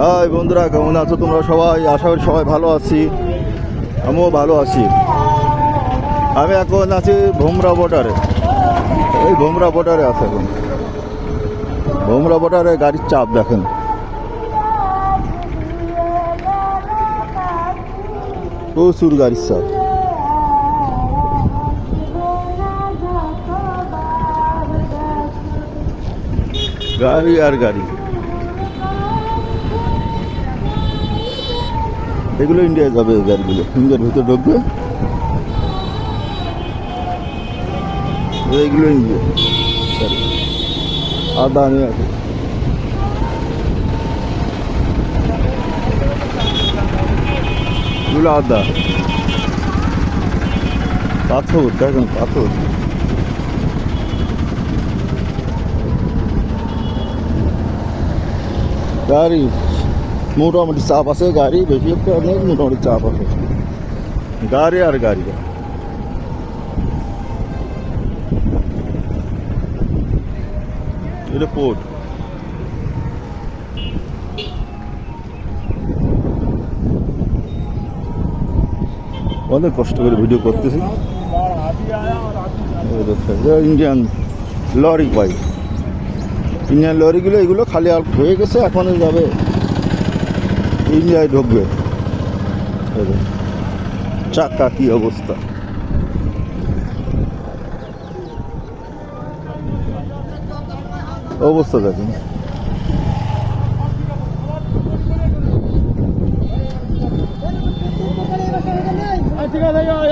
High বন্ধুরা, কেমন আছো তোমরা সবাই? আশা করি সবাই ভালো আছি। আমিও ভালো আছি। আমি এখন আছি ভোমরা বর্ডারে। এই ভোমরা বর্ডারে আছে এখন। ভোমরা বর্ডারে গাড়ির চাপ দেখেন। প্রচুর গাড়ির চাপ গাড়ি আর গাড়ি। এগুলো ইন্ডিয়ায় যাবে এই গাড়িগুলো। ইন্ডিয়ার ভিতরে ঢুকবে। এইগুলো ইন্ডিয়া গাড়ি আর দামি আছে। এগুলো আদা পাথর দেখেন পাথর গাড়ি মোটামুটি চাপ আছে গাড়ি বেশি একটা নেই মোটামুটি চাপ আছে গাড়ি আর গাড়ি এটা পোর্ট অনেক কষ্ট করে ভিডিও করতেছি। ইন্ডিয়ান লরি বাইক ইন্ডিয়ান লরিগুলো এগুলো খালি আর হয়ে গেছে, এখন যাবে ইন্ডিয়ায় ঢুকবে। চাকা কি অবস্থা। অবস্থা দেখুন ঠিক আছে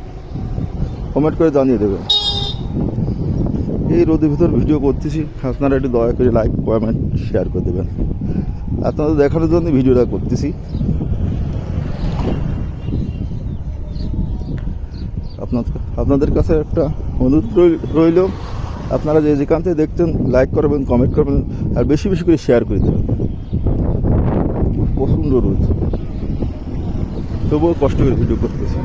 কমেন্ট করে জানিয়ে দেবেন এই রোদের ভিতর ভিডিও করতেছি। আপনারা একটু দয়া করে লাইক কমেন্ট শেয়ার করে দেবেন। আপনাদের দেখানোর জন্য ভিডিওটা করতেছি। আপনার আপনাদের কাছে একটা অনুরোধ রইল- আপনারা যে যেখান থেকে দেখছেন লাইক করবেন কমেন্ট করবেন, আর বেশি বেশি করে শেয়ার করে দেবেন। প্রচণ্ড রোদ। তবুও কষ্ট করে ভিডিও করতেছি।